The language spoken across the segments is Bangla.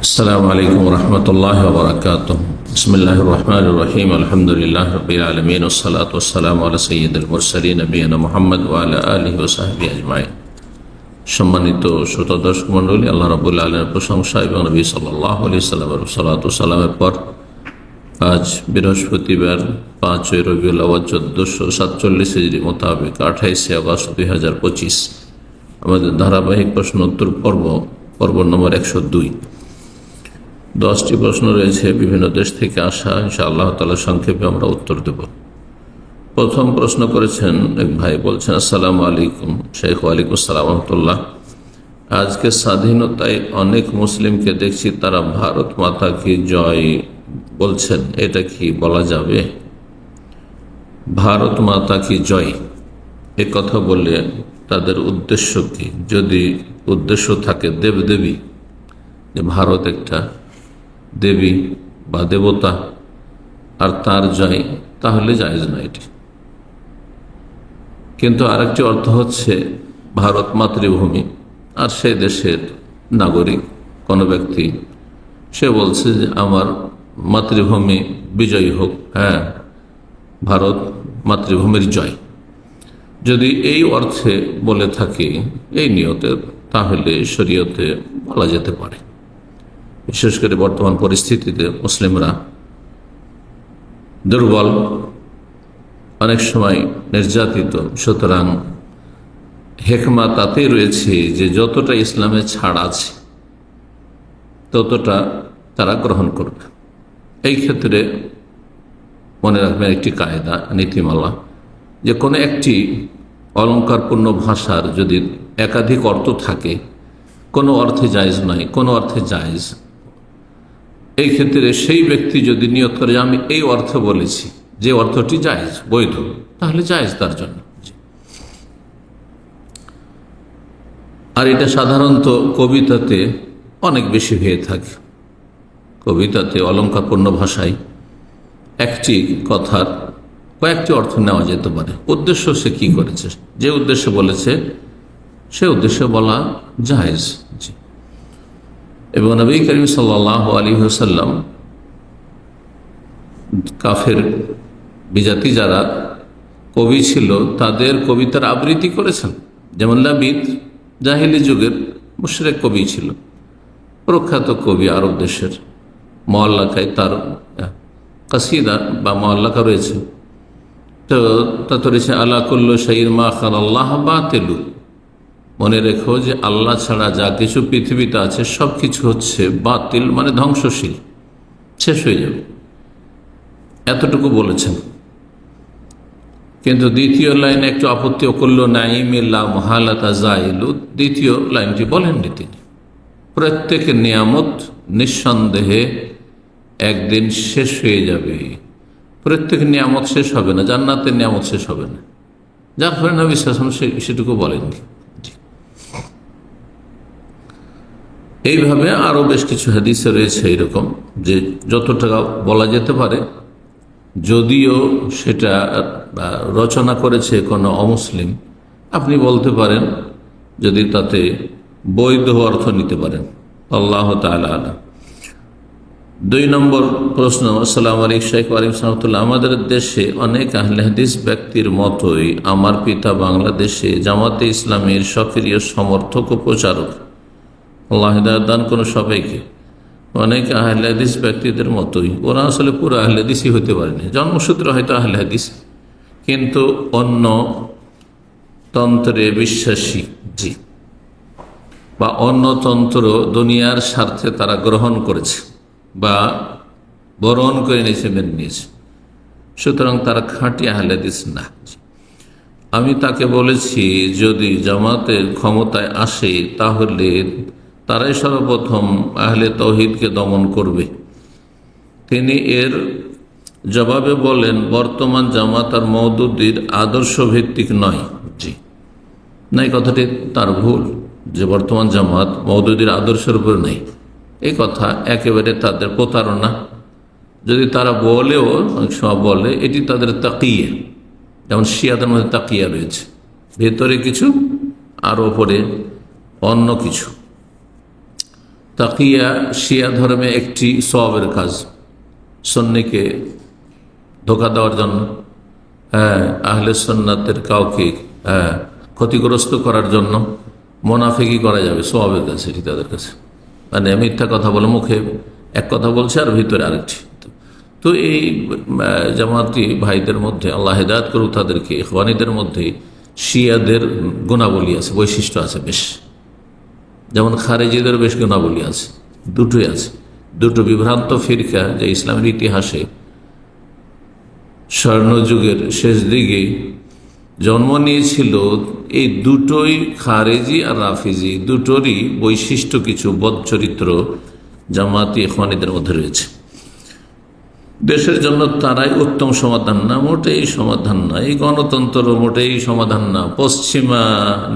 السلام عليكم ورحمة الله وبركاته بسم الله الرحمن الرحيم الحمد لله رب العالمين والصلاة والسلام على سيد المرسلين نبينا محمد وعلى آله وصحبه أجمعين সম্মানিত শ্রোতা দর্শক মন্ডলী আল্লাহ রাবুল্লাহ আলমের প্রশংসা এবং নবী সাল্লাহ আলি সাল্লামের সালাত সালামের পর আজ বৃহস্পতিবার পাঁচই রবিউল আওয়াজ চোদ্দোশো সাতচল্লিশ হিজড়ি মোতাবেক আঠাইশে আগস্ট দুই হাজার পঁচিশ আমাদের ধারাবাহিক প্রশ্ন উত্তর পর্ব পর্ব নম্বর একশো দুই দশটি প্রশ্ন রয়েছে, বিভিন্ন দেশ থেকে আসা। ইনশা আল্লাহ তালা সংক্ষেপে আমরা উত্তর দেব। প্রথম প্রশ্ন করেছেন এক ভাই, বলছেন, আসসালামু আলাইকুম শেখ ওয়ালাইকুম আসসালাম রহমতুল্লাহ। আজকে স্বাধীনতায় অনেক মুসলিমকে দেখছি, তারা ভারত মাতা কি জয় বলছেন। এটা কি বলা যাবে? ভারত মাতা কি জয়। এ কথা বললে তাদের উদ্দেশ্য কি? যদি উদ্দেশ্য থাকে দেবদেবী, যে ভারত একটা দেবী বা দেবতা আর তার জয়, তাহলে জায়েজ না এটি। কিন্তু আরেকটি অর্থ হচ্ছে ভারত মাতৃভূমি, আর সেই দেশের নাগরিক, কোনো ব্যক্তি। সে বলছে যে আমার মাতৃভূমি বিজয়ী হোক হ্যাঁ ভারত মাতৃভূমির জয়। যদি এই অর্থে বলে থাকি, এই নিয়তে তাহলে শরীয়তে বলা যেতে পারে। বিশেষ করে বর্তমান পরিস্থিতিতে মুসলিমরা দুর্বল, অনেক সময় নির্যাতিত। সুতরাং হেকমা তাতেই রয়েছে যে যতটা ইসলামে ছাড় আছে, ততটা তারা গ্রহণ করবে। এই ক্ষেত্রে মনে রাখবেন একটি কায়দা, নীতিমালা, যে কোনো একটি অলঙ্কারপূর্ণ ভাষার যদি একাধিক অর্থ থাকে, কোনো অর্থে জায়জ নয়, কোনো অর্থে জায়জ এই ক্ষেত্রে সেই ব্যক্তি যদি নিয়ত করে আমি এই অর্থ বলেছি, যে অর্থটি জায়জ, বৈধ, তাহলে জায়জ তার জন্য। আর এটা সাধারণত কবিতাতে অনেক বেশি হয়ে থাকে। কবিতাতে অলঙ্কারপূর্ণ ভাষায় একটি কথার কয়েকটি অর্থ নেওয়া যেতে পারে। উদ্দেশ্য সে কি করেছে? যে উদ্দেশ্যে বলেছে, সে উদ্দেশ্যে বলা জায়েজ। জি এবং নবী করিম সাল্লাহ আলী হাসাল্লাম কাফের বিজাতি যারা কবি ছিল, তাদের কবিতার আবৃত্তি করেছেন। যেমন লাবিদ, জাহিলি যুগের মুশরেক কবি ছিল, প্রখ্যাত কবি আরব দেশের মহল্লাকায় তার কাসিদা বা মহল্লাকা রয়েছে। তো তাতে রয়েছে আল্লাহ কুল্ল শাহির মা খান আল্লাহ বা তেলু মনে রেখো যে আল্লাহ ছাড়া যা কিছু পৃথিবীতে আছে সব কিছু হচ্ছে বাতিল মানে ধ্বংসশীল। শেষ হয়ে যাবে। এতটুকু বলেছেন। কিন্তু দ্বিতীয় লাইনে একটু আপত্তি করল নাইমিল্লা দ্বিতীয় লাইনটি বলেননি তিনি। প্রত্যেক নিয়ামত নিঃসন্দেহে একদিন শেষ হয়ে যাবে। প্রত্যেক নিয়ামত শেষ হবে না, জান্নাতের নিয়ামত শেষ হবে না। যার ফলে নবী শাসন সেটুকু বলেননি। এইভাবে আরও বেশ কিছু হাদিসে রয়েছে এইরকম যে যত টাকা বলা যেতে পারে, যদিও সেটা রচনা করেছে কোনো অমুসলিম, আপনি বলতে পারেন যদি তাতে বৈধ অর্থ নিতে পারেন। আল্লাহ তালা দুই নম্বর প্রশ্ন, আসসালাম আলিক শেখ আলিম সাহতুল্লাহ আমাদের দেশে অনেক আহলে হাদিস ব্যক্তির মতোই আমার পিতা বাংলাদেশে জামাতে ইসলামের সক্রিয় সমর্থক ও প্রচারক। আল্লাহ দান কোনো সবাইকে। অনেক আহলে হাদিস ব্যক্তিদের মতোই। ওরা আসলে পুরো আহলে হাদিসই হতে পারেনি জন্মসূত্র হয়তো আহলে হাদিস। কিন্তু অন্য তন্ত্রে বিশ্বাসী, জি। বা অন্য তন্ত্র দুনিয়ার স্বার্থে তারা গ্রহণ করেছে বা বরণ করে নিয়েছে, মেনে নিয়েছে। সুতরাং তারা খাঁটি আহলে হাদিস না আমি তাকে বলেছি, যদি জামাতের ক্ষমতায় আসে, তাহলে তারাই সর্বপ্রথম আহলে তৌহিদকে দমন করবে। তিনি এর জবাবে বলেন, বর্তমান জামাত আর মৌদুদ্দির আদর্শ ভিত্তিক নয়। জি। না, এই কথাটি তার ভুল, যে বর্তমান জামাত মৌদুদির আদর্শের উপর নেই। এই কথা একেবারে তাদের প্রতারণা। যদি তারা বলেও সময় বলে, এটি তাদের তাকিয়ে, যেমন শিয়াদের মধ্যে তাকিয়া রয়েছে। ভেতরে কিছু, আর ওপরে অন্য কিছু। তাকিয়া শিয়া ধর্মে একটি সবের কাজ, সন্নিকে ধোকা দেওয়ার জন্য হ্যাঁ আহলে সন্ন্যাতের কাউকে হ্যাঁ ক্ষতিগ্রস্ত করার জন্য মোনাফেকি করা যাবে সবের কাছে এটি তাদের কাছে। মানে মিথ্যা কথা বলে মুখে এক কথা বলছে আর ভিতরে আরেকটি। তো এই জামাতি ভাইদের মধ্যে, আল্লাহ হেদায়ত করুক তাদেরকে, ইখওয়ানিদের মধ্যে শিয়াদের গুণাবলী আছে, বৈশিষ্ট্য আছে বেশ। যেমন খারেজিদের বেশ গুণাবলী আছে, দুটোই আছে। দুটো বিভ্রান্ত ফিরকা যে ইসলামের ইতিহাসে স্বর্ণযুগের শেষ দিকে জন্ম নিয়েছিল, এই দুটোই খারেজি আর রাফিজি, দুটোরই বৈশিষ্ট্য কিছু বদচরিত্র জামাতি এখওয়ানিদের মধ্যে রয়েছে। দেশের জন্য তারাই উত্তম সমাধান না, মোটেই সমাধান না। এই গণতন্ত্র মোটেই সমাধান না, পশ্চিমা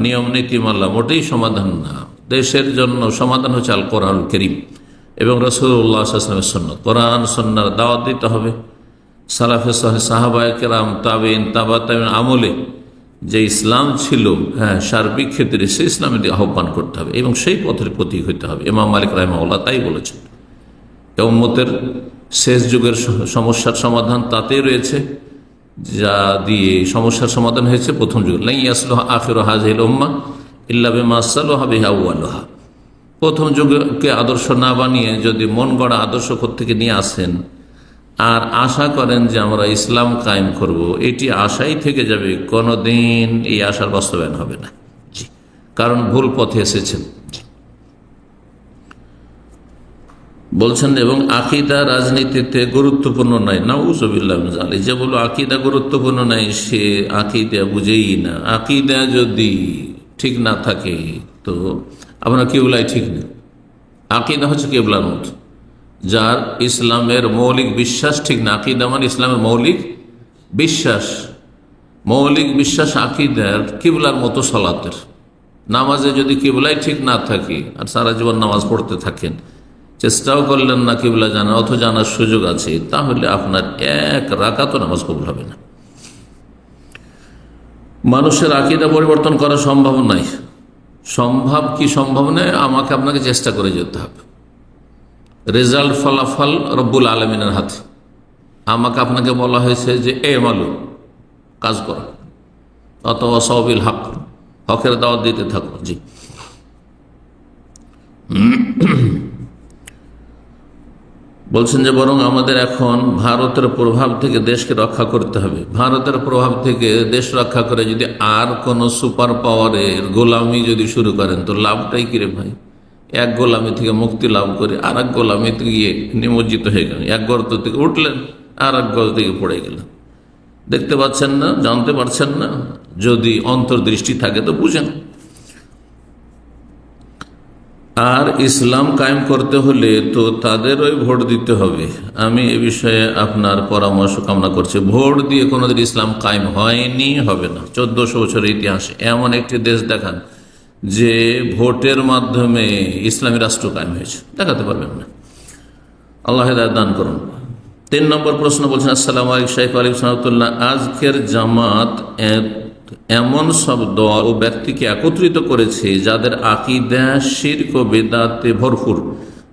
নিয়ম নীতিমালা মোটেই সমাধান না। দেশের জন্য সমাধান হচ্ছে আল কোরআন করিম এবং রসুল্লাহ সন্ন্য কোরআন সন্ন্যার দাওয়াত দিতে হবে। সালাফে সাহাবায় কেরাম তাবিন তাবা তাবিন আমলে যে ইসলাম ছিল হ্যাঁ সার্বিক ক্ষেত্রে সে ইসলামের দিকে আহ্বান করতে হবে এবং সেই পথের প্রতীক হইতে হবে। ইমাম মালিক রাহমাউল্লাহ তাই বলেছেন। এবং মতের শেষ যুগের সমস্যার সমাধান তাতেই রয়েছে, যা দিয়ে সমস্যার সমাধান হয়েছে প্রথম যুগ। লাই আসলো আফির হাজিল উম্মা। ইল্লাবে প্রথম যুগকে আদর্শ না বানিয়ে যদি মন গড়া আদর্শ থেকে নিয়ে আসেন, আর আশা করেন যে আমরা ইসলাম কায়েম করব, এটি আশাই থেকে যাবে, কোনোদিন এই আশার বাস্তবায়ন হবে না। কারণ ভুল পথে এসেছেন। বলছেন, এবং আকিদা রাজনীতিতে গুরুত্বপূর্ণ নাই নাউজবিল্লাহ জালি যে বলো আকিদা গুরুত্বপূর্ণ নাই সে আকিদা বুঝেই না। আকিদা যদি ঠিক না থাকে, তো আপনার কেবলাই ঠিক নেই। আকিদা হচ্ছে কেবলার মতো। যার ইসলামের মৌলিক বিশ্বাস ঠিক না, আকিদা মানে ইসলামের মৌলিক বিশ্বাস। মৌলিক বিশ্বাস আকিদার কিবলার মতো সলাতের। নামাজে যদি কিবলাই ঠিক না থাকে, আর সারা জীবন নামাজ পড়তে থাকেন, চেষ্টাও করলেন না কিবলা জানা অথ জানার সুযোগ আছে, তাহলে আপনার এক রাকাতও নামাজ কবুল হবে না। মানুষের আকিদা পরিবর্তন করা সম্ভব নয়। সম্ভব কি সম্ভব নয়? আমাকে আপনাকে চেষ্টা করে যেতে হবে। রেজাল্ট ফলাফল রব্বুল আলমিনের হাতে। আমাকে আপনাকে বলা হয়েছে যে, এ মালু কাজ করো। অথবা সবিল হক, হকের দাওয়াত দিতে থাকো। জি। বলছেন যে বরং আমাদের এখন ভারতের প্রভাব থেকে দেশকে রক্ষা করতে হবে। ভারতের প্রভাব থেকে দেশ রক্ষা করে যদি আর কোন সুপার পাওয়ারের গোলামি যদি শুরু করেন, তো লাভটাই কিরে ভাই? এক গোলামি থেকে মুক্তি লাভ করে আর এক গোলামিতে গিয়ে নিমজ্জিত হয়ে গেলেন। এক গর্ত থেকে উঠলেন আর এক গর্ত থেকে পড়ে গেলেন। দেখতে পাচ্ছেন না, জানতে পারছেন না, যদি অন্তর্দৃষ্টি থাকে তো বুঝেন। আর ইসলাম কায়েম করতে হলে তো তাদেরই ভোট দিতে হবে। আমি এ বিষয়ে আপনার পরামর্শ কামনা করছি। ভোট দিয়ে কোনোদিন ইসলাম কায়েম হয়নি, হবে না। চোদ্দশো বছরের ইতিহাসে, এমন একটি দেশ দেখান যে ভোটের মাধ্যমে ইসলামী রাষ্ট্র কায়েম হয়েছে। দেখাতে পারবেন না। আল্লাহ দান করুন। তিন নম্বর প্রশ্ন বলছেন, আসসালাম আলিক শাইফ আলিক সাহতুল্লাহ আজকের জামাত এমন সব দল ও ব্যক্তিকে একত্রিত করেছে যাদের আকিদা, শির্ক বেদাতে ভরপুর।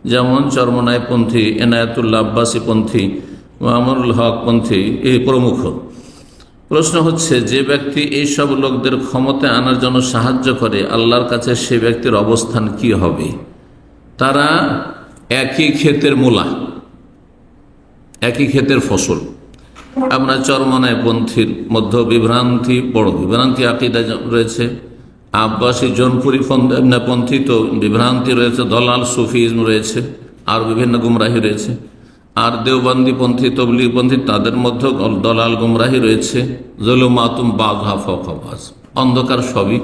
যেমন চরমনায় পন্থী এনায়তুল্লাহ আব্বাসী পন্থী মামুনুল হক পন্থী এই প্রমুখ। প্রশ্ন হচ্ছে, যে ব্যক্তি এইসব লোকদের ক্ষমতায় আনার জন্য সাহায্য করে, আল্লাহর কাছে সে ব্যক্তির অবস্থান কি হবে? তারা একই ক্ষেতের মূলা, একই ক্ষেতের ফসল। আপনার চরমনায় পন্থীর মধ্য বিভ্রান্তি, বড় বিভ্রান্তি আকিদা রয়েছে। আব্বাসী জনপুরি পন্থী তো বিভ্রান্তি রয়েছে, দলাল সুফিজম রয়েছে, আর বিভিন্ন গুমরাহি রয়েছে। আর দেওবন্দি পন্থী, তবলিগ পন্থী, তাদের মধ্যে দলাল গুমরাহি রয়েছে। জলুমাতুম বাঘা ফকাবাজ অন্ধকার সবই,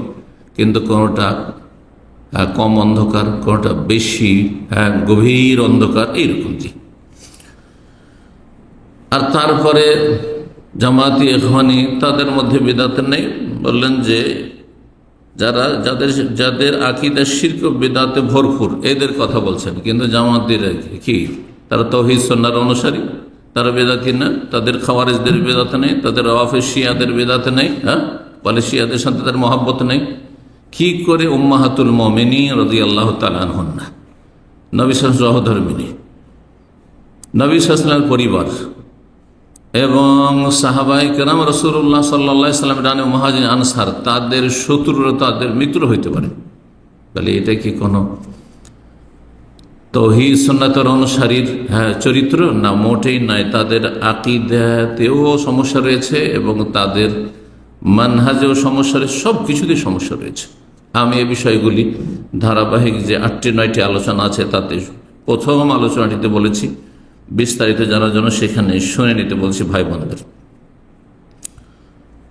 কিন্তু কোনোটা কম অন্ধকার, কোনোটা বেশি হ্যাঁ গভীর অন্ধকার এইরকম জি আর তারপরে জামাতি এখনি তাদের মধ্যে বিদাত নেই। বললেন যে যারা, যাদের যাদের আকিদা শির্ক বিদাতে ভরপুর, এদের কথা বলছেন। কিন্তু জামাতির কি? তারা তহিদ সন্ন্যার অনুসারী, তারা বেদাতি না। তাদের খাওয়ারিজদের বেদাতে নেই, তাদের ওয়াফে শিয়াদের বেদাতে নেই হ্যাঁ? বলে শিয়াদের সাথে তাদের মহাব্বত নেই। কি করে উম্মাহাতুল মমিনী রদি আল্লাহ তালান হন না নবী সহধর্মিনী নবী সালামের পরিবার। এবং সাহাবাই কেরাম রসুল্লাহ সাল্লা সাল্লাম রানে মহাজিন আনসার, তাদের শত্রুরা তাদের মিত্র হইতে পারে। তাহলে এটা কি কোনো তহি সন্ন্যতর অনুসারীর হ্যাঁ চরিত্র? না, মোটেই নয়। তাদের আকিদাতেও সমস্যা রয়েছে এবং তাদের মানহাজেও সমস্যা রয়েছে সব কিছুতেই সমস্যা রয়েছে। আমি এ বিষয়গুলি ধারাবাহিক যে আটটি নয়টি আলোচনা আছে, তাতে প্রথম আলোচনাটিতে বলেছি বিস্তারিত জানার জন্য সেখানে শুনে নিতে বলছি ভাই বোনদের।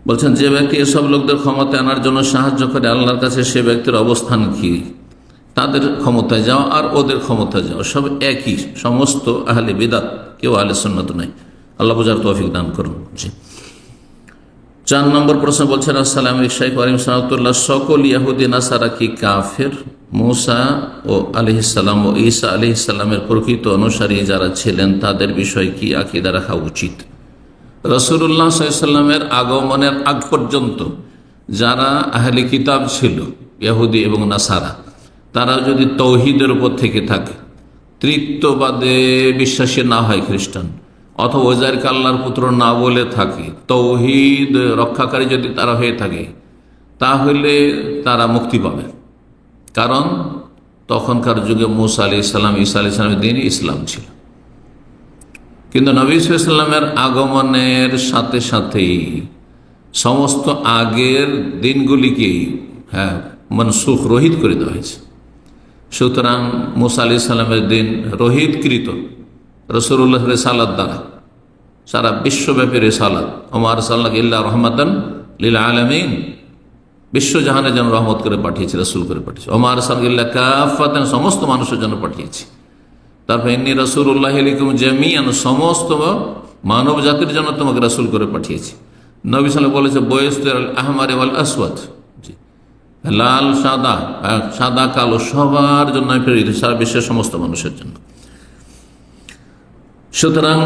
বলছেন, যে ব্যক্তি এসব লোকদের ক্ষমতা আনার জন্য সাহায্য করে আল্লাহর কাছে সে ব্যক্তির অবস্থান কি? তাদের ক্ষমতায় যাও আর ওদের ক্ষমতায় যাও। সব একই, সমস্ত আহলে বেদাত, কেউ আহলে সন্ন্যত নাই। আল্লাহ বুঝার তৌফিক দান করুন। চার নম্বর প্রশ্ন বলছেন, আসসালাম সালাতুল্লাহ সকল ইয়াহুদ্দিন নাসারা কি কাফের? মৌসা ও আলহিসাল্লাম ও ঈসা আলহিসাল্লামের প্রকৃত অনুসারী যারা ছিলেন, তাদের বিষয়ে কি আকিদা রাখা উচিত? রসুল্লাহ সাল্লামের আগমনের আগ পর্যন্ত যারা আহলে কিতাব ছিল ইয়াহুদি এবং নাসারা, তারা যদি তৌহিদের উপর থেকে থাকে, তৃত্ববাদে বিশ্বাসী না হয় খ্রিস্টান, অথবা ওজারকে আল্লাহর পুত্র না বলে থাকে, তৌহিদ রক্ষাকারী যদি তারা হয়ে থাকে, তাহলে তারা মুক্তি পাবে। কারণ তখনকার যুগে মুসা আলি ইসলাম ঈসা আলি ইসলামের দিন ইসলাম ছিল। কিন্তু নবী ইসলামের আগমনের সাথে সাথেই সমস্ত আগের দিনগুলিকেই হ্যাঁ মনসুখ রোহিত করে দেওয়া হয়েছে। সুতরাং মুসা আলি সাল্লামের দিন রোহিতকৃত। রসুল্লাহ রেসালাদ দ্বারা। সারা বিশ্বব্যাপী রেসালাদ ওমার সাল্লাহ ইল্লা রহমাদান লীলা আলমিন। বিশ্বজাহানের জন্য রহমত করে পাঠিয়েছে, রসুল করে পাঠিয়েছে। ওমার সাল্লাহ কাফাতেন, সমস্ত মানুষের জন্য পাঠিয়েছি। তারপর ইন্নি রসুল্লাহ আলিকুম জামিয়ান সমস্ত মানব জাতির জন্য তোমাকে রসুল করে পাঠিয়েছি। নবী সাল্লাহ বলেছে বয়স্তের আহমার ওয়াল আসওয়াদ। লাল, সাদা সাদা, কালো, সবার জন্য সারা বিশ্বের সমস্ত মানুষের জন্য। সুতরাং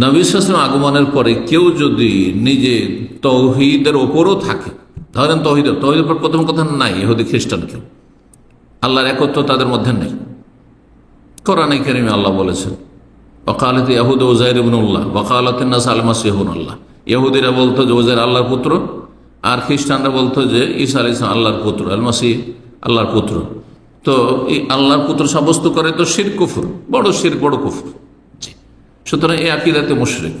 নবীলাম আগমনের পরে কেউ যদি নিজে তৌহিদের ওপরও থাকে ধরেন তৌহিদের তৌহিদের উপর প্রথম কথা নাই, ইহুদি, খ্রিস্টান কেউ। আল্লাহর একত্র তাদের মধ্যে নেই। কোরআনে কেরিমে আল্লাহ বলেছেন, ওকালত ইয়াহুদ ওজাইর ইবনুল্লাহ নাস আলমাস ইহুনুল্লাহ ইহুদিরা বলতো যে ওজাইর আল্লাহর পুত্র, আর খ্রিস্টানরা বলতো যে ঈসা আলি ইসলাম আল্লাহর পুত্র আলমাসি আল্লাহর পুত্র। তো এই আল্লাহর পুত্র সাব্যস্ত করে তো শির কুফুর, বড় শির, বড় কুফুর। সুতরাং এই আকিদাতে মুশরিক।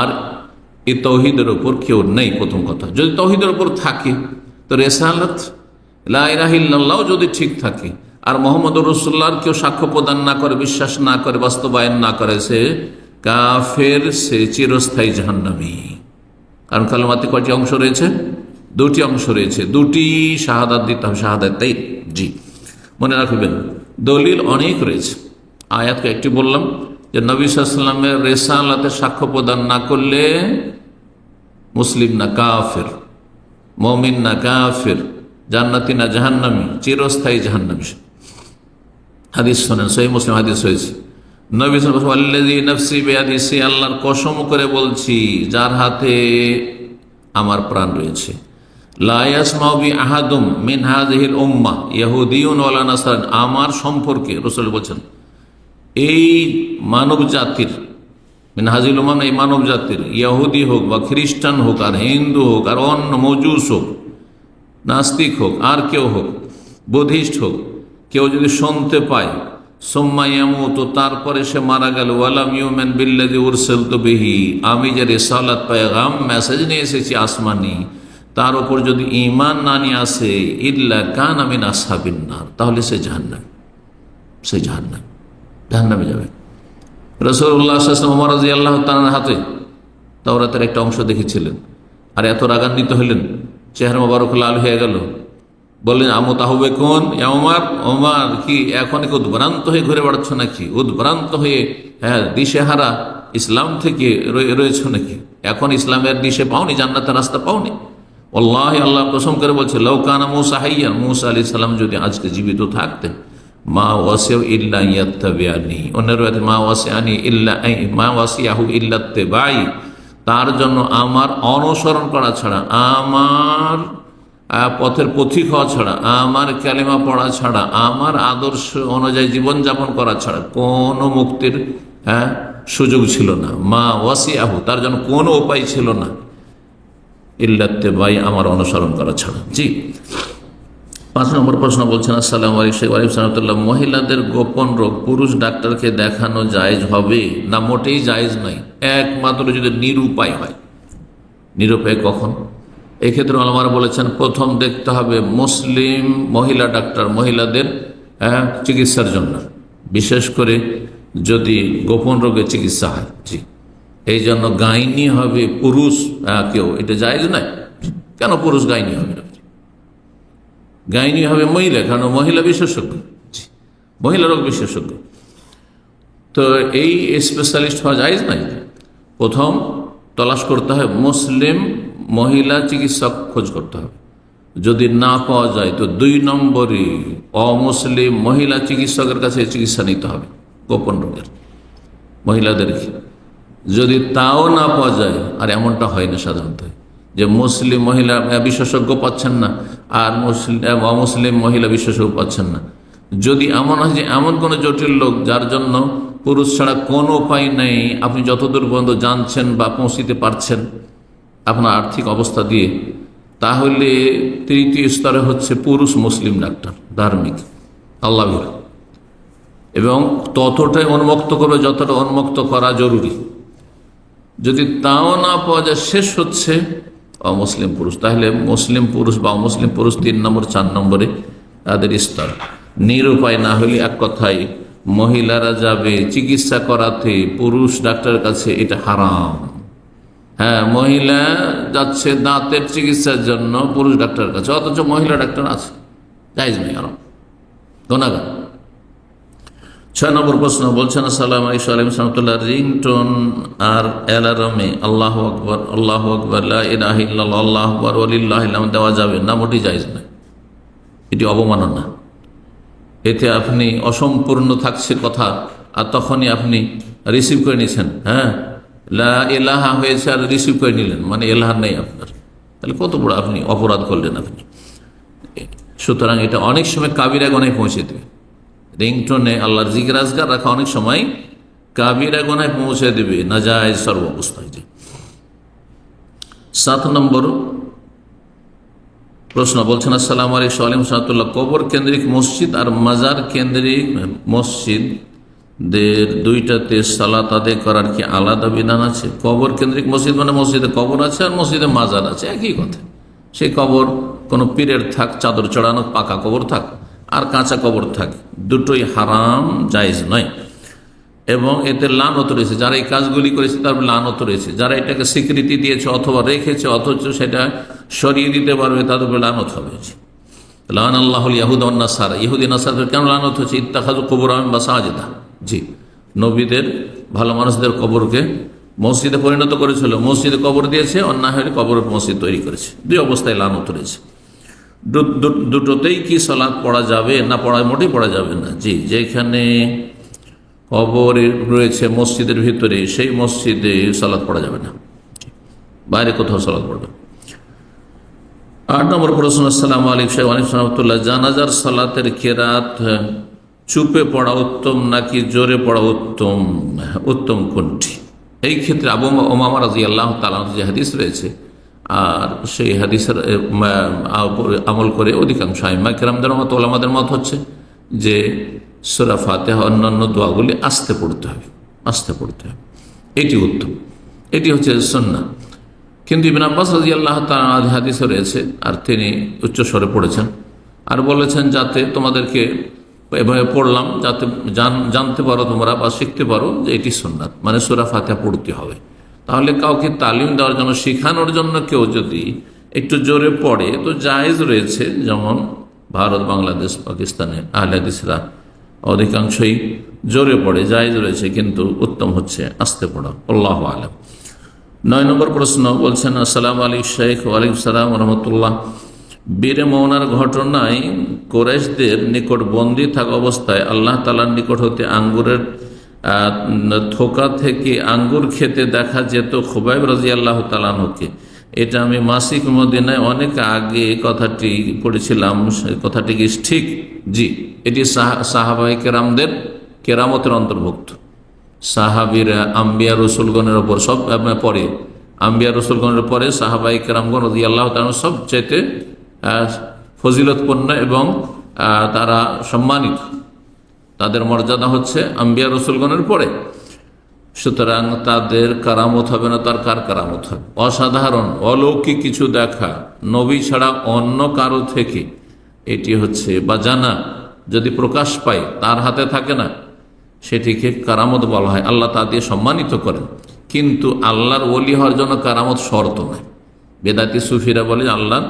আর এই তৌহিদের ওপর কেউ নেই প্রথম কথা। যদি তৌহিদের ওপর থাকে, তো রেসালত লাহিল্লাহ যদি ঠিক থাকে, আর মোহাম্মদ রসুল্লাহর কেউ সাক্ষ্য প্রদান না করে, বিশ্বাস না করে, বাস্তবায়ন না করে, সে কাফের, সে চিরস্থায়ী জাহান্নামী। কারণ কালামাতে কয়টি অংশ রয়েছে? দুটি অংশ রয়েছে। দুটি শাহাদাত দিতে হবে, শাহাদাত তাই জি। মনে রাখবেন, দলিল অনেক রয়েছে। আয়াতকে একটি বললাম যে, নবী সাল্লামের রেসালাতে সাক্ষ্য প্রদান না করলে মুসলিম না কাফের মমিন না কাফের জান্নাতি না জাহান্নামি চিরস্থায়ী জাহান্নামী হাদিস শোনেন সহি মুসলিম হাদিস হয়েছে নবী নফসি বেয়াদিসি আল্লাহর কসম করে বলছি যার হাতে আমার প্রাণ রয়েছে লায়াসমাবি আহাদুম মিন হাজহিল উম্মা ইয়াহুদিউন ওয়ালা নাসার আমার সম্পর্কে রসুল বলছেন এই মানব জাতির মিন হাজিল উম্মা, এই মানব জাতির, ইয়াহুদি হোক বা খ্রিস্টান হোক, আর হিন্দু হোক, আর অন্য মজুস হোক, নাস্তিক হোক, আর কেউ হোক বুদ্ধিস্ট হোক, কেউ যদি শুনতে পায় সোম্মাইয়ামু তো তারপরে সে মারা গেল, ওয়ালাম ইউমেন বিল্লাদি উরসেল তো বিহি, আমি যে রেসালাত পায়গাম মেসেজ নিয়ে এসেছি আসমানি, তার উপর যদি ইমান না নিয়ে আসে, ইল্লা কান আমি না সাবিন না তাহলে সে জাহান্নাম সে জাহান্নাম, জাহান্নামে যাবে। রসুল্লাহ ওমর রাজি আল্লাহ তার হাতে তাওরাতের একটা অংশ দেখেছিলেন। আর এত রাগান্বিত হইলেন, চেহারা মোবারক লাল হয়ে গেল। বললেন, আমু তাহবে কোন ওমার ওমার কি এখন কি উদ্ভ্রান্ত হয়ে ঘুরে বেড়াচ্ছ নাকি? উদ্ভ্রান্ত হয়ে হ্যাঁ দিশেহারা ইসলাম থেকে রয়েছ নাকি? এখন ইসলামের দিশে পাওনি, জান্নাতের রাস্তা পাওনি? আল্লাহ আল্লাহ কসম করে বলছে লৌকানা মুসা হাইয়া মুসা আলি সাল্লাম যদি আজকে জীবিত থাকতেন মা অন্যের মা ওয়াসে আনি ইল্লা মা ওয়াসিয়াহু বাই তার জন্য আমার অনুসরণ করা ছাড়া আমার আহ, পথের পথিক হওয়া ছাড়া আমার ক্যালেমা পড়া ছাড়া আমার আদর্শ অনুযায়ী জীবনযাপন করা ছাড়া কোনো মুক্তির হ্যাঁ সুযোগ ছিল না। মা ওয়াসিয়াহু তার জন্য কোনো উপায় ছিল না। ইল্লাতে ভাই আমার অনুসরণ করা ছাড়া। জি। পাঁচ নম্বর প্রশ্ন বলছেন আসসালাম সালামতুল্লাহ মহিলাদের গোপন রোগ পুরুষ ডাক্তারকে দেখানো জায়েজ হবে? না মোটেই জায়েজ নাই একমাত্র যদি নিরুপায় হয়। নিরুপায় কখন? এক্ষেত্রে আলমার বলেছেন প্রথম দেখতে হবে মুসলিম মহিলা ডাক্তার মহিলাদের হ্যাঁ, চিকিৎসার জন্য। বিশেষ করে যদি গোপন রোগের চিকিৎসা হয়। জি। এই জন্য গাইনি হবে পুরুষ কেউ। এটা জায়েজ নাই কেন পুরুষ গাইনি হবে? না গাইনি হবে মহিলা, কারণ মহিলা বিশেষজ্ঞ। মহিলা রোগ বিশেষজ্ঞ। তো এই স্পেশালিস্ট হওয়া যায় নাই প্রথম তলাশ করতে হয়, মুসলিম মহিলা চিকিৎসক খোঁজ করতে হবে। যদি না পাওয়া যায়, তো দুই নম্বরই অমুসলিম মহিলা চিকিৎসকের কাছে চিকিৎসা নিতে হবে, গোপন রোগের। মহিলাদেরকে। যদি তাও না পাওয়া যায়, আর এমনটা হয় না সাধারণত। যে মুসলিম মহিলা বিশেষজ্ঞ পাচ্ছেন না, আর মুসলিম অমুসলিম মহিলা বিশেষজ্ঞ পাচ্ছেন না। যদি এমন হয় যে এমন কোনো জটিল লোক যার জন্য পুরুষ ছাড়া কোনো উপায় নেই, আপনি যতদূর পর্যন্ত জানছেন বা পৌঁছিতে পারছেন আপনার আর্থিক অবস্থা দিয়ে, তাহলে তৃতীয় স্তরে হচ্ছে পুরুষ মুসলিম ডাক্তার, ধার্মিক। আল্লাহ এবং ততটাই উন্মুক্ত করবে যতটা উন্মুক্ত করা জরুরি। যদি তাও না পাওয়া যায়, শেষ হচ্ছে অমুসলিম পুরুষ। তাহলে মুসলিম পুরুষ বা অমুসলিম পুরুষ তিন নম্বর, চার নম্বরে তাদের স্তর। নিরুপায় না হলে এক কথায় মহিলারা যাবে চিকিৎসা করাতে, পুরুষ ডাক্তারের কাছে এটা হারাম। হ্যাঁ মহিলা যাচ্ছে দাঁতের চিকিৎসার জন্য পুরুষ ডাক্তারের কাছে, অথচ মহিলা ডাক্তার আছে। যাইজ নেই আরাম ছয় নম্বর প্রশ্ন বলছেন, আসসালাম আলিম সালামতুল্লাহ রিংটোন আর অ্যালারামে, আল্লাহ আকবর আল্লাহ আকবর আল্লাহ আকবর অলিল্লাহ দেওয়া যাবে না মোটি যাইজ না এটি অবমাননা। এতে আপনি অসম্পূর্ণ থাকছে কথা, আর তখনই আপনি রিসিভ করে নিয়েছেন হ্যাঁ? লা এলাহা হয়েছে আর রিসিভ করে নিলেন মানে এলাহা নেই আপনার। তাহলে কত বড় আপনি অপরাধ করলেন আপনি? সুতরাং এটা অনেক সময় কাবিরা গনায় পৌঁছে দেবে। রিংটোনে আল্লাহর জিজ্ঞাসগার রাখা অনেক সময় কাবিরা গনায় পৌঁছে দেবে না যায় সর্ব অবস্থায় যে সাত নম্বর প্রশ্ন, বলছেন, আসসালাম আলাইকুম সালিম সাহাতুল্লাহ কবর কেন্দ্রিক মসজিদ আর মাজার কেন্দ্রিক মসজিদ দের দুইটাতে সালাত আদায় করার কি আলাদা বিধান আছে? কবর কেন্দ্রিক মসজিদ মানে মসজিদে কবর আছে আর মসজিদে মাজার আছে, একই কথা। সেই কবর কোনো পীরের থাক, চাদর চড়ানো, পাকা কবর থাক আর কাঁচা কবর থাক, দুটোই হারাম, জায়েজ নয়। এবং এতে লানত রয়েছে। যারা এই কাজগুলি করেছে, তার লানত রয়েছে। যারা এটাকে স্বীকৃতি দিয়েছে অথবা রেখেছে, অথচ সেটা সরিয়ে দিতে পারবে তাদের উপরে লানত হবে। লান আল্লাহ ইয়াহুদ নাসার। ইহুদি নাসার কেন লানত হচ্ছে? ইত্তাখাজ কবর বা সাজেদা। জি, নবীদের, ভালো মানুষদের কবরকে মসজিদে পরিণত করেছিল। মসজিদে কবর দিয়েছে অন্যায় কবর মসজিদ তৈরি করেছে। দুই অবস্থায় লানত রয়েছে। দুটোতেই কি সলাৎ পড়া যাবে না পড়া মোটেই পড়া যাবে না? জি, যেখানে কবর রয়েছে মসজিদের ভিতরে, সেই মসজিদে সালাদ পড়া যাবে না। বাইরে কোথাও সালাদ পড়বে। আট নম্বর প্রশ্ন, আসসালাম আলিক সাহেব আলিক সালামতুল্লাহ জানাজার সালাতের কেরাত চুপে পড়া উত্তম নাকি জোরে পড়া উত্তম? উত্তম কোনটি? এই ক্ষেত্রে আবু ওমামা রাজি আল্লাহ তালা যে হাদিস রয়েছে আর সেই হাদিসের আমল করে অধিকাংশ আইমা কেরামদের মত, ওলামাদের মত হচ্ছে যে সুরা ফাতেহা অন্যান্য দোয়াগুলি আস্তে পড়তে হবে, আস্তে পড়তে হবে। এটি উত্তম। এটি হচ্ছে সন্না কিন্তু ইবিন আব্বাস রাজি আল্লাহ তালা হাদিসে রয়েছে, আর তিনি উচ্চস্বরে পড়েছেন আর বলেছেন, যাতে তোমাদেরকে এভাবে পড়লাম, যাতে জান- জানতে পারো তোমরা বা শিখতে পারো যে এটি সুন্নাত মানে সুরা ফাতেহা পড়তে হবে। তাহলে কাউকে তালিম দেওয়ার জন্য শেখানোর জন্য কেউ যদি একটু জোরে পড়ে, তো জায়েজ রয়েছে যেমন ভারত, বাংলাদেশ পাকিস্তানে আহলাদিসরা অধিকাংশই জোরে পড়ে, জায়েজ রয়েছে, কিন্তু উত্তম হচ্ছে আস্তে পড়া। আল্লাহ আলম। নয় নম্বর প্রশ্ন বলছেন, আসসালাম আলী শেখ ওয়ালাইকুম সালাম রহমতুল্লাহ। বীরে মৌনার ঘটনায় কোরেশদের নিকট বন্দী থাকা অবস্থায় আল্লাহ তালার নিকট হতে আঙ্গুরের থোকা থেকে আঙ্গুর খেতে দেখা যেত খুবাইব রাজি আল্লাহ তালানহকে এটা আমি মাসিক মদিনায় অনেক আগে কথাটি পড়েছিলাম কথাটি কি ঠিক? জি, এটি সাহাবাই কেরামদের কেরামতের অন্তর্ভুক্ত। সাহাবিরা আম্বিয়া রসুলগণের ওপর সব পরে, আম্বিয়া রসুলগণের পরে সাহাবাই কেরামগণ রদি আল্লাহ সব চাইতে ফজিলতপূর্ণ এবং তারা সম্মানিত। তাদের মর্যাদা হচ্ছে আম্বিয়া রসুলগণের পরে। সুতরাং তাদের কারামত হবে না, তার কার কারামত হবে? অসাধারণ, অলৌকিক কিছু দেখা, নবী ছাড়া অন্য কারও থেকে এটি হচ্ছে বা জানা যদি প্রকাশ পায়, তার হাতে থাকে না, সেটিকে কারামত বলা হয়। আল্লাহ তা দিয়ে সম্মানিত করেন। কিন্তু আল্লাহর ওলি হওয়ার জন্য কারামত শর্ত নয় বেদাতি সুফিরা বলে আল্লাহ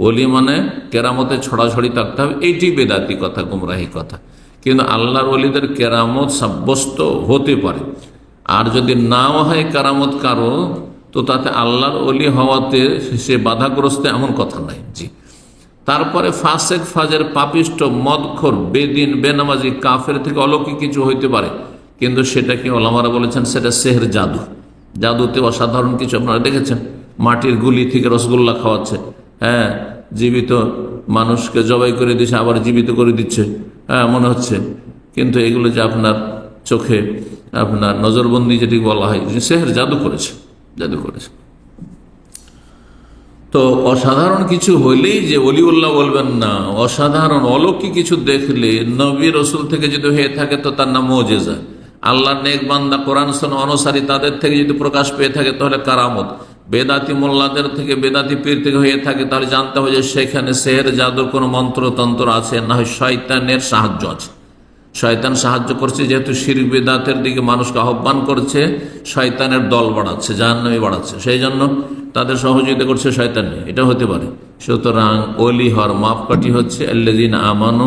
ওলি মানে কেরামতে ছড়াছড়ি থাকতে হবে। এইটি বেদাতি কথা, গুমরাহি কথা। কিন্তু আল্লাহর ওলিদের কেরামত সাব্যস্ত হতে পারে। আর যদি নাও হয় কারামত কারও, তো তাতে আল্লাহর অলি হওয়াতে সে বাধাগ্রস্ত এমন কথা নাই। জি। তারপরে ফাসেক, ফাজের পাপিষ্ট মদখর, বেদিন, বেনামাজি, কাফের থেকে অলৌকিক কিছু হইতে পারে। কিন্তু সেটা কি ওলামারা বলেছেন সেটা সেহের জাদু। জাদুতে অসাধারণ কিছু আপনারা দেখেছেন। মাটির গুলি থেকে রসগোল্লা খাওয়াচ্ছে। হ্যাঁ জীবিত মানুষকে জবাই করে দিচ্ছে আবার জীবিত করে দিচ্ছে। হ্যাঁ মনে হচ্ছে। কিন্তু এগুলো যে আপনার চোখে, আপনার নজরবন্দি যেটি বলা হয় সেহের জাদু করেছে জাদু করেছে। তো অসাধারণ কিছু হইলেই যে অলিউল্লাহ বলবেন না, অসাধারণ অলৌকিক কিছু দেখলে নবী রসুল থেকে যদি হয়ে থাকে, তো তার নাম মজেজা। আল্লাহ নেক বান্দা কোরআন অনুসারী তাদের থেকে যদি প্রকাশ পেয়ে থাকে, তাহলে কারামত। বেদাতি মোল্লাদের থেকে, বেদাতি পীর হয়ে থাকে, তাহলে জানতে হবে যে সেখানে শের জাদুর কোনো মন্ত্রতন্ত্র আছে, না হয় শয়তানের সাহায্য আছে। শয়তান সাহায্য করছে, যেহেতু শির বেদাতের দিকে মানুষকে আহ্বান করছে, শয়তানের দল বাড়াচ্ছে, জাহান্নামি বাড়াচ্ছে। সেই জন্য তাদের সহযোগিতা করছে শয়তান এটা হতে পারে। সুতরাং অলি হর মাপকাঠি হচ্ছে আল্লাদিন আমানু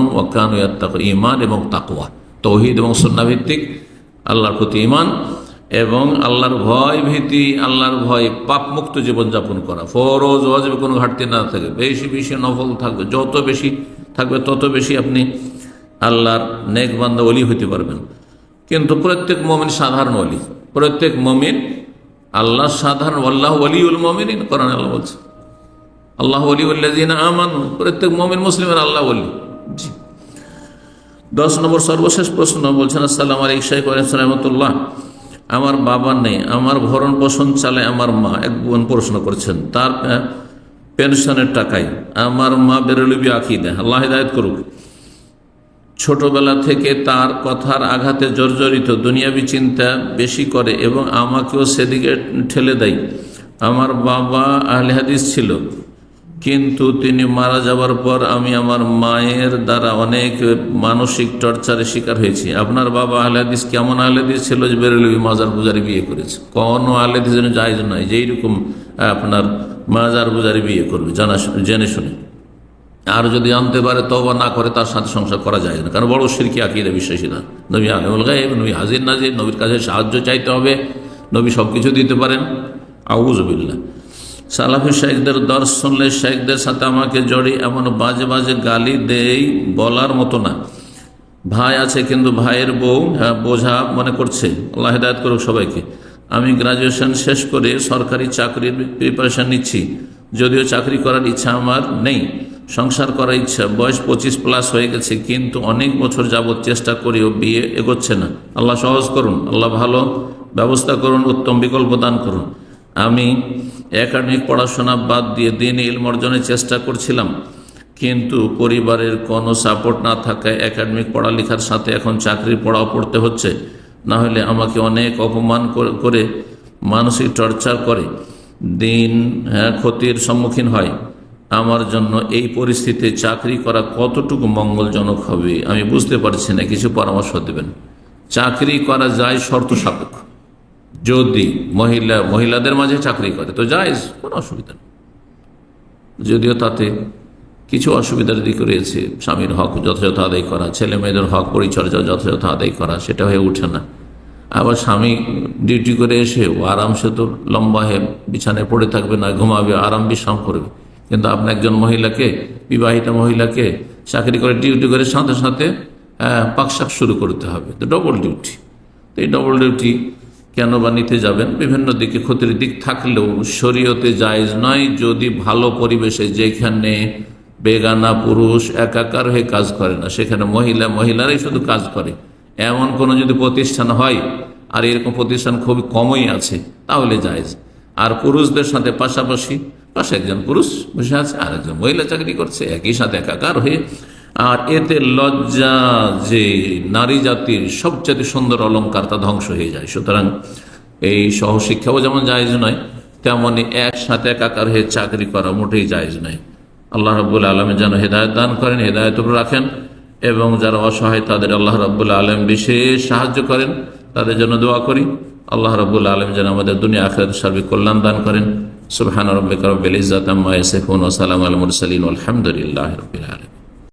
ইয়াত্তাক ইমান এবং তাকওয়া তৌহিদ এবং সন্নাভিত্তিক আল্লাহর প্রতি ইমান এবং আল্লাহর ভয় ভীতি, আল্লাহর ভয় পাপমুক্ত জীবনযাপন করা। ফরজ ওয়াজিব কোনো ঘাটতি না থাকে। বেশি বেশি নফল থাকবে। যত বেশি থাকবে, তত বেশি আপনি আল্লাহর নেক বান্দা অলি হইতে পারবেন। কিন্তু প্রত্যেক মমিন সাধারণ অলি প্রত্যেক মমিন আল্লাহ সাধারণ আল্লাহ অলিউল মমিন করেন আল্লাহ বলছে। আল্লাহ অলি উল্লাদিন আমান। প্রত্যেক মমিন মুসলিমের আল্লাহ অলি জি। দশ নম্বর সর্বশেষ প্রশ্ন বলছেন, আসসালাম আলী শাহ রহমতুল্লাহ। আমার বাবা নেই, আমার ভরণ পোষণ চালে আমার মা, এক বোন প্রশ্ন করছেন, তার পেনশনের টাকায় আমার মা বেরোলিবি আঁকি দেয় আল্লাহ হিদায়ত করুক। ছোটবেলা থেকে তার কথার আঘাতে জর্জরিত দুনিয়াবি চিন্তা বেশি করে এবং আমাকেও সেদিকে ঠেলে দেয়। আমার বাবা আহলে হাদিস ছিল কিন্তু তিনি মারা যাবার পর আমি আমার মায়ের দ্বারা অনেক মানসিক টর্চারের শিকার হয়েছি। আপনার বাবা আহলে হাদিস কেমন আহলে হাদিস ছিল যে বেরোলবি মাজার পূজারি বিয়ে করেছে? কোনো আহলে হাদিস যেন জায়জ নয় যে এইরকম আপনার মাজার পূজারি বিয়ে করবে, জানা জেনে শুনে। আর যদি আনতে পারে তবা না করে, তার সাথে সংসার করা যায় না। কারণ বড় সিরকি আকিদা, বিশ্বাসী না। নবী আলমুল গায়েব, নবী হাজির নাজির, নবীর কাছে সাহায্য চাইতে হবে, নবী সব কিছু দিতে পারেন। আউজবিল্লা সালাফি শেখদের দর্শ শুনলে শেখদের সাথে আমাকে জড়ি এমন বাজে বাজে গালি দেই বলার মতো না। ভাই আছে কিন্তু ভাইয়ের বউ হ্যাঁ, বোঝা মনে করছে। আল্লাহ হেদায়ত করুক সবাইকে। আমি গ্রাজুয়েশন শেষ করে সরকারি চাকরির প্রিপারেশন নিচ্ছি। যদিও চাকরি করার ইচ্ছা আমার নেই। সংসার করার ইচ্ছা। বয়স পঁচিশ প্লাস হয়ে গেছে কিন্তু অনেক বছর যাবৎ চেষ্টা করেও বিয়ে এগোচ্ছে না। আল্লাহ সহজ করুন। আল্লাহ ভালো ব্যবস্থা করুন উত্তম বিকল্প দান করুন। আমি একাডেমিক পড়াশোনা বাদ দিয়ে দিন ইলম অর্জনের চেষ্টা করছিলাম কিন্তু পরিবারের কোনো সাপোর্ট না থাকায় একাডেমিক পড়ালেখার সাথে এখন চাকরির পড়াও পড়তে হচ্ছে। না হলে আমাকে অনেক অপমান করে- মানসিক টর্চার করে। দিন হ্যাঁ, ক্ষতির সম্মুখীন হয়। আমার জন্য এই পরিস্থিতিতে চাকরি করা কতটুকু মঙ্গলজনক হবে আমি বুঝতে পারছি না কিছু পরামর্শ দেবেন। চাকরি করা যায় শর্ত সাপেক্ষ। যদি মহিলা, মহিলাদের মাঝে চাকরি করে, তো যায় কোনো অসুবিধা নেই। যদিও তাতে কিছু অসুবিধার দিক রয়েছে, স্বামীর হক যথাযথ আদায় করা ছেলে মেয়েদের হক পরিচর্যা যথাযথ আদায় করা, সেটা হয়ে ওঠে না। আবার স্বামী ডিউটি করে এসে ও আরামসে তো লম্বা হয়ে বিছানায় পড়ে থাকবে না, ঘুমাবে, আরাম বিশ্রাম করবে। কিন্তু আপনি একজন মহিলাকে, বিবাহিতা মহিলাকে চাকরি করে, ডিউটি করে সাথে সাথে পাকশাক শুরু করতে হবে। তো ডবল ডিউটি তো এই ডবল ডিউটি কেন বা নিতে যাবেন? বিভিন্ন দিকে ক্ষতির দিক থাকলেও শরীয়তে জায়েজ নয় যদি ভালো পরিবেশে যেখানে বেগানা পুরুষ একাকার হয়ে কাজ করে না, সেখানে মহিলা, মহিলারাই শুধু কাজ করে। এমন কোনো যদি প্রতিষ্ঠান হয়, আর এরকম প্রতিষ্ঠান খুবই কমই আছে, তাহলে জায়েজ। আর পুরুষদের সাথে পাশাপাশি, পাশে একজন পুরুষ বসে আছে আর একজন মহিলা চাকরি করছে, একই সাথে একাকার হয়ে আর এতে লজ্জা যে নারী জাতির সবচেয়ে সুন্দর অলঙ্কার তা ধ্বংস হয়ে যায়। সুতরাং এই সহশিক্ষাও যেমন জায়েজ নয় তেমনই একসাথে একাকার হয়ে চাকরি করা মোটেই জায়জ নয়। আল্লাহ রব্বুল আলমে যেন হেদায়ত দান করেন হেদায়ত রাখেন এবং যারা অসহায় তাদের আল্লাহ রব্বুল আলম বিশেষ সাহায্য করেন, তাদের জন্য দোয়া করি। আল্লাহ রব্বুল আলম যেন আমাদের দুনিয়া আখরাত সার্বিক কল্যাণ দান করেন। সুবহান রব্বিকা রব্বিল ইজ্জাতি আম্মা ইয়াসিফুন ওয়া সালামু আলাল মুরসালিন আলহামদুলিল্লাহি রাব্বিল আলামিন।